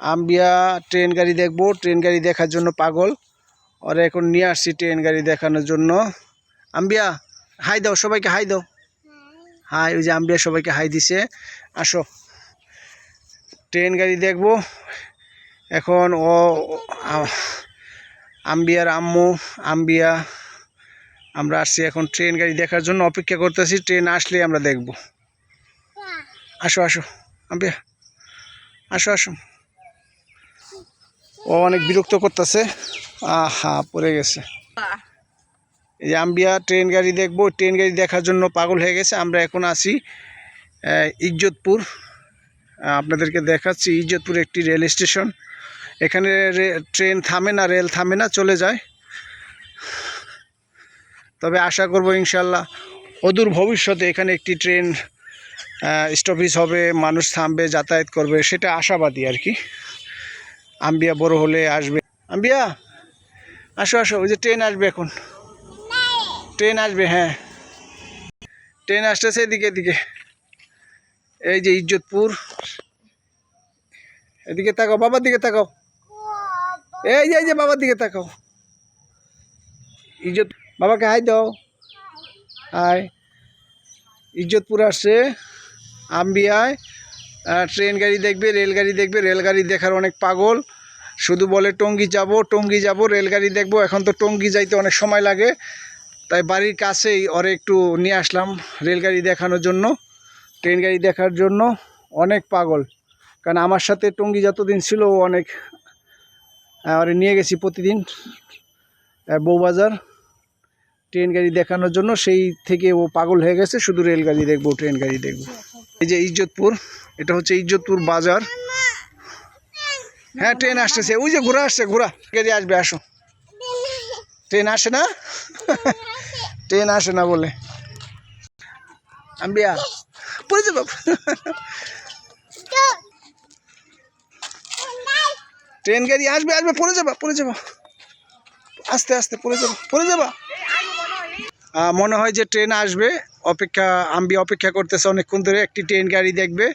আম্বিয়া ট্রেন গাড়ি দেখব। ট্রেন গাড়ি দেখার জন্য পাগল। ওরা এখন নিয়ে আসছি ট্রেন গাড়ি দেখানোর জন্য। আম্বিয়া, হাই দাও, সবাইকে হাই দাও। হাই, ওই যে আম্বিয়া সবাইকে হাই দিছে। আসো। ট্রেন গাড়ি দেখব। এখন ও আম্বিয়ার আম্মু, আম্বিয়া। আমরা আসছি এখন ট্রেন গাড়ি দেখার জন্য। অপেক্ষা করতেছি, ট্রেন আসলে আমরা দেখব। আসো আসো। আম্বিয়া, আসো আসো। ও অনেক বিরক্ত করতেছে। আহা পড়ে গেছে। এই আম্বিয়া ট্রেন গাড়ি দেখব। ট্রেন গাড়ি দেখার জন্য পাগল হয়ে গেছে। আমরা এখন আহ, ইজ্জতপুর। আপনাদেরকে দেখাচ্ছি ইজ্জতপুর একটি রেল স্টেশন। এখানে ট্রেন থামে না রেল থামে না চলে যায়। তবে আশা করব ইনশাল্লাহ অদূর ভবিষ্যতে এখানে একটি ট্রেন স্টপেজ হবে মানুষ থামবে যাতায়াত করবে সেটা আশাবাদী আর কি। আম্বিয়া বড় হলে আসবে। আম্বিয়া, আসো আসো, ওই যে ট্রেন আসবে এখন। ট্রেন আসবে হ্যাঁ। ট্রেন আসতেছে এদিকে এদিকে। এই যে ইজ্জতপুর। এদিকে তাকাও, বাবার দিকে তাকাও। এই যে এই যে, বাবার দিকে তাকাও। ইজ্জত, বাবাকে হাই দাও। হাই। ইজ্জতপুর আসছে, আম্বিয়ায়। ট্রেন গাড়ি দেখবে, রেলগাড়ি দেখবে, রেলগাড়ি দেখার অনেক পাগল। শুধু বলে টঙ্গি যাব টঙ্গি যাব রেলগাড়ি দেখব। এখন তো টঙ্গি যাইতে অনেক সময় লাগে। তাই বাড়ির কাছেই ওরে একটু নিয়ে আসলাম রেলগাড়ি দেখানোর জন্য ট্রেন গাড়ি দেখার জন্য। অনেক পাগল। কারণ আমার সাথে টঙ্গি যতদিন ছিল অনেক আহ, ওরে নিয়ে গেছি প্রতিদিন বউবাজার। ট্রেন গাড়ি দেখানোর জন্য সেই থেকে ও পাগল হয়ে গেছে। শুধু রেলগাড়ি দেখব ট্রেন গাড়ি দেখব। এই যে ইজ্জতপুর এটা হচ্ছে ইজ্জতপুর বাজার। হ্যাঁ ট্রেন আসতেছে। ওই যে ঘোরা আসছে ঘোরা গাড়ি আসবে, আসো। ট্রেন আসে না? ট্রেন আসে না বলে। আম্বিয়া, পড়ে যাব। ট্রেন গাড়ি আসবে আসবে, পড়ে যাবা পড়ে যাবা। আস্তে আস্তে, পড়ে যাবা পড়ে যাবা। মনে হয় যে ট্রেন আসবে। অপেক্ষা আম্বি অপেক্ষা করতেছে অনেকক্ষণ ধরে। একটি ট্রেন গাড়ি দেখবে।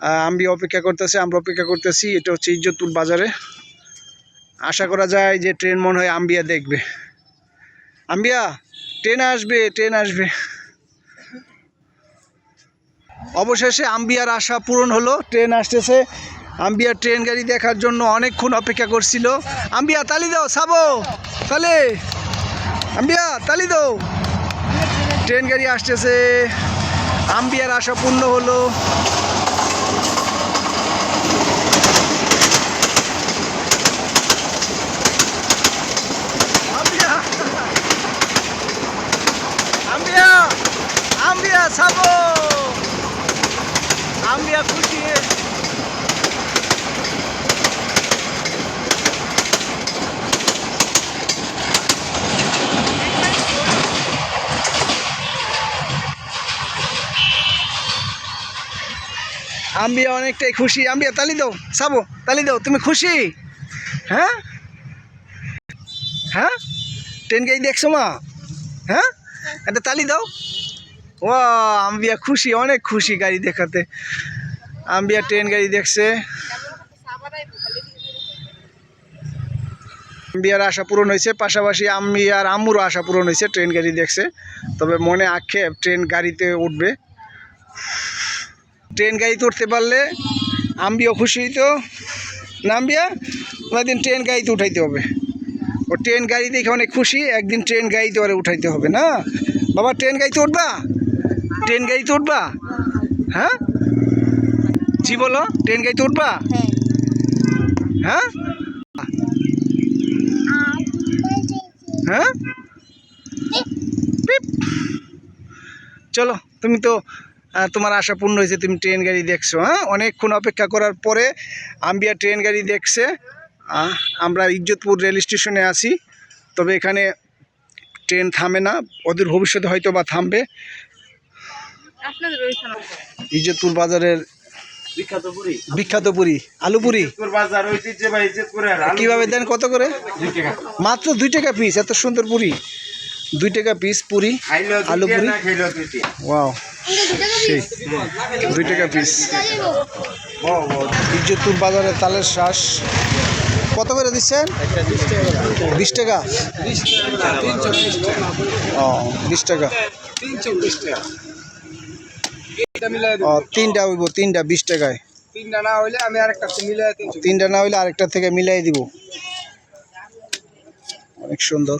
আম্বি অপেক্ষা করতেছে, আমরা অপেক্ষা করতেছি, এটা হচ্ছে ইজ্জতপুর বাজারে। আশা করা যায় যে ট্রেন মনে হয় আম্বিয়া দেখবে। আম্বিয়া, ট্রেন আসবে ট্রেন আসবে। অবশেষে আম্বিয়ার আশা পূরণ হলো, ট্রেন আসতেছে। আম্বিয়া ট্রেন গাড়ি দেখার জন্য অনেকক্ষণ অপেক্ষা করছিল। আম্বিয়া, তালি দাও, সাবো, তালে। আম্বিয়া, তালি দাও। ট্রেন গাড়ি আসতেছে। আম্বিয়ার আশা পূর্ণ হলো আম্বিয়া আম্বিয়া আম্বিয়া সাবো আম্বিয়া খুশি আম্বিয়া অনেকটাই খুশি। আম্বিয়া, তালি দাও। সাবো, তালি দাও, তুমি খুশি? হ্যাঁ? হ্যাঁ? ট্রেন গাড়ি দেখছ মা? হ্যাঁ? একটা তালি দাও। ও আম্বিয়া খুশি, অনেক খুশি গাড়ি দেখাতে। আম্বিয়া ট্রেন গাড়ি দেখছে। আম্বিয়ার আশা পূরণ হয়েছে, পাশাপাশি আম্বিয়ার আম্মুরও আশা পূরণ হয়েছে, ট্রেন গাড়ি দেখছে। তবে মনে আক্ষেপ, ট্রেন গাড়িতে উঠবে। ট্রেন গাড়িতে উঠতে পারলে আম্বিও খুশি হইতো। না আম্বিয়া? একদিন ট্রেন গাড়িতে উঠাইতে হবে। ও ট্রেন গাড়ি দেখে অনেক খুশি, একদিন ট্রেন গাড়িতে ওরে উঠাইতে হবে না? বাবা, ট্রেন গাড়িতে উঠবা? ট্রেন গাড়িতে উঠবা? হ্যাঁ? জি বলো ট্রেন গাড়িতে উঠবা? হ্যাঁ। হ্যাঁ? চলো তুমি তো তোমার আশা পূর্ণ হয়েছে তুমি ট্রেন গাড়ি দেখছ হ্যাঁ? অনেকক্ষণ অপেক্ষা করার পরে আম্বিয়া ট্রেন গাড়ি দেখছে। আমরা ইজ্জতপুর রেল স্টেশনে আছি তবে এখানে ট্রেন থামে না ওদের ভবিষ্যতে হয়তো বা থামবে ইজ্জতপুর বাজারের বিখ্যাত পুরি আলু পুরি তোর বাজার ঐতিহ্যবাহী যে করে আর আলু কীভাবে দেন কত করে? মাত্র দুই টাকা পিস এত সুন্দর পুরি দুই টাকা পিস পুরি আলু পুরি ওয়াও সেই। দুই টাকা পিস ইজ্জতপুর বাজারে তালের শ্বাস। কত করে দিচ্ছেন? বিশ টাকা। ও বিশ টাকা। তিনটা হইব তিনটা বিশ টাকায়। তিনটা না হইলে আমি আরেকটা তিনটা না হইলে আরেকটা থেকে মিলাই দিব। অনেক সুন্দর।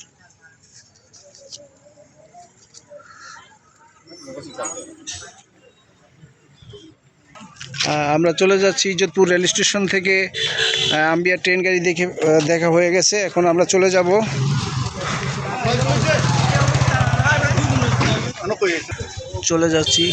আমরা চলে যাচ্ছি ইজ্জতপুর রেল স্টেশন থেকে। আম্বিয়া ট্রেন গাড়ি দেখে দেখা হয়ে গেছে। এখন আমরা চলে যাব। চলে যাচ্ছি।